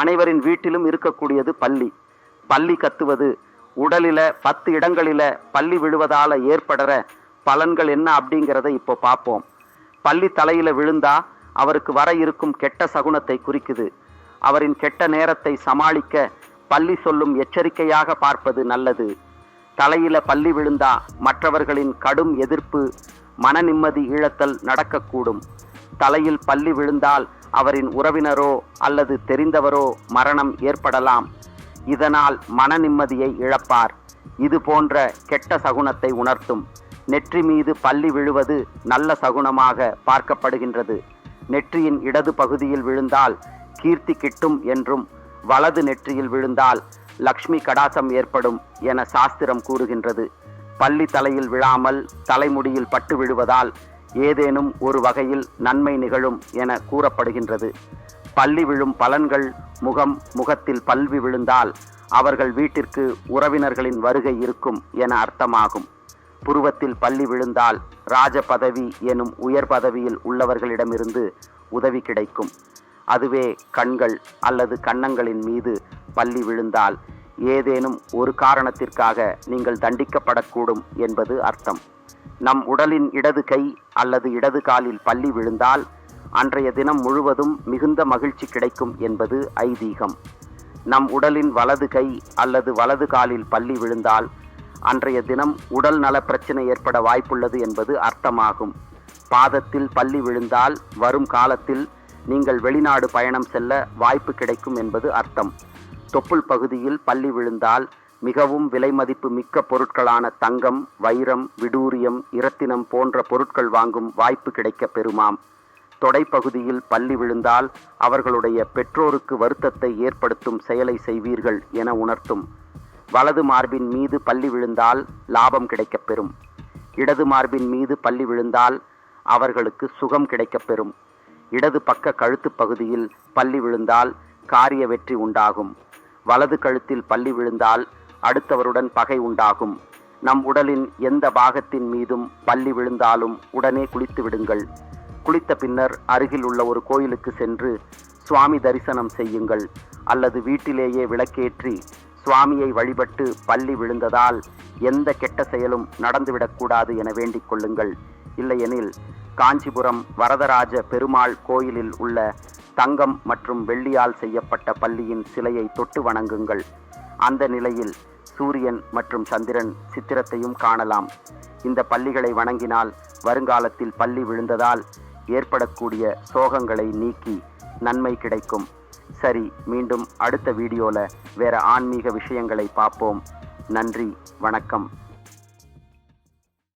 அனைவரின் வீட்டிலும் இருக்கக்கூடியது பள்ளி. பள்ளி கத்துவது உடலில் பத்து இடங்களில் பள்ளி விழுவதால் ஏற்படுற பலன்கள் என்ன அப்படிங்கிறத இப்போ பார்ப்போம். பள்ளி தலையில் விழுந்தா அவருக்கு வர இருக்கும் கெட்ட சகுனத்தை குறிக்குது. அவரின் கெட்ட நேரத்தை சமாளிக்க பள்ளி சொல்லும் எச்சரிக்கையாக பார்ப்பது நல்லது. தலையில பள்ளி விழுந்தா மற்றவர்களின் கடும் எதிர்ப்பு மன நிம்மதி இழத்தல் நடக்கக்கூடும். தலையில் பள்ளி விழுந்தால் அவரின் உறவினரோ அல்லது தெரிந்தவரோ மரணம் ஏற்படலாம். இதனால் மன நிம்மதியை இழப்பார். இது போன்ற கெட்ட சகுனத்தை உணர்த்தும். நெற்றி மீது பள்ளி விழுவது நல்ல சகுனமாக பார்க்கப்படுகின்றது. நெற்றியின் இடது பகுதியில் விழுந்தால் கீர்த்தி கிட்டும் என்றும் வலது நெற்றியில் விழுந்தால் லக்ஷ்மி கடாசம் ஏற்படும் என சாஸ்திரம் கூறுகின்றது. பள்ளி தலையில் விழாமல் தலைமுடியில் பட்டு விழுவதால் ஏதேனும் ஒரு வகையில் நன்மை நிகழும் என கூறப்படுகின்றது. பள்ளி விழும் பலன்கள் முகம் முகத்தில் பல்வி விழுந்தால் அவர்கள் வீட்டிற்கு உறவினர்களின் வருகை இருக்கும் என அர்த்தமாகும். புருவத்தில் பள்ளி விழுந்தால் ராஜ பதவி எனும் உயர் பதவியில் உள்ளவர்களிடமிருந்து உதவி கிடைக்கும். அதுவே கண்கள் அல்லது கன்னங்களின் மீது பள்ளி விழுந்தால் ஏதேனும் ஒரு காரணத்திற்காக நீங்கள் தண்டிக்கப்படக்கூடும் என்பது அர்த்தம். நம் உடலின் இடது கை அல்லது இடது காலில் பள்ளி விழுந்தால் அன்றைய தினம் முழுவதும் மிகுந்த மகிழ்ச்சி கிடைக்கும் என்பது ஐதீகம். நம் உடலின் வலது கை அல்லது வலது காலில் பள்ளி விழுந்தால் அன்றைய தினம் உடல் நல பிரச்சனை ஏற்பட வாய்ப்புள்ளது என்பது அர்த்தமாகும். பாதத்தில் பள்ளி விழுந்தால் வரும் காலத்தில் நீங்கள் வெளிநாடு பயணம் செல்ல வாய்ப்பு கிடைக்கும் என்பது அர்த்தம். தொப்புள் பகுதியில் பள்ளி விழுந்தால் மிகவும் விலை மதிப்பு மிக்க பொருட்களான தங்கம் வைரம் விடூரியம் இரத்தினம் போன்ற பொருட்கள் வாங்கும் வாய்ப்பு கிடைக்க பெறுமாம். தொடைப்பகுதியில் பள்ளி விழுந்தால் அவர்களுடைய பெற்றோருக்கு வருத்தத்தை ஏற்படுத்தும் செயலை செய்வீர்கள் என உணர்த்தும். வலது மார்பின் மீது பள்ளி விழுந்தால் லாபம் கிடைக்கப் பெறும். இடது மார்பின் மீது பள்ளி விழுந்தால் அவர்களுக்கு சுகம் கிடைக்கப் பெறும். இடது பக்க கழுத்து பகுதியில் பள்ளி விழுந்தால் காரிய வெற்றி உண்டாகும். வலது கழுத்தில் பள்ளி விழுந்தால் அடுத்தவருடன் பகை உண்டாகும். நம் உடலின் எந்த பாகத்தின் மீதும் பள்ளி விழுந்தாலும் உடனே குளித்து விடுங்கள். குளித்த பின்னர் அருகில் உள்ள ஒரு கோயிலுக்கு சென்று சுவாமி தரிசனம் செய்யுங்கள். அல்லது வீட்டிலேயே விளக்கேற்றி சுவாமியை வழிபட்டு பள்ளி விழுந்ததால் எந்த கெட்ட செயலும் நடந்துவிடக்கூடாது என வேண்டிக் கொள்ளுங்கள். இல்லையெனில் காஞ்சிபுரம் வரதராஜ பெருமாள் கோயிலில் உள்ள தங்கம் மற்றும் வெள்ளியால் செய்யப்பட்ட பள்ளியின் சிலையை தொட்டு வணங்குங்கள். அந்த நிலையில் சூரியன் மற்றும் சந்திரன் சித்திரத்தையும் காணலாம். இந்த பள்ளிகளை வணங்கினால் வருங்காலத்தில் பள்ளி விழுந்ததால் ஏற்படக்கூடிய சோகங்களை நீக்கி நன்மை கிடைக்கும். சரி மீண்டும் அடுத்த வீடியோல வேற ஆன்மீக விஷயங்களை பார்ப்போம். நன்றி வணக்கம்.